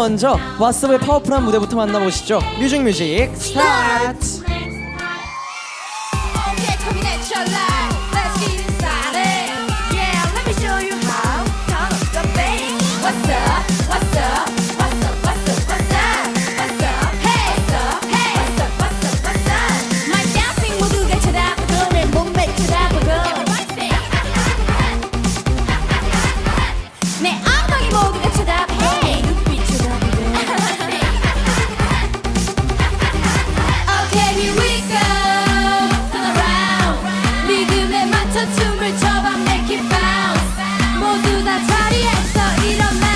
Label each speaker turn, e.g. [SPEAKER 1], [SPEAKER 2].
[SPEAKER 1] 먼저 왓썹의 파워풀한 무대부터 만나보시죠. 뮤직뮤직 스타트 자리에서 일어나.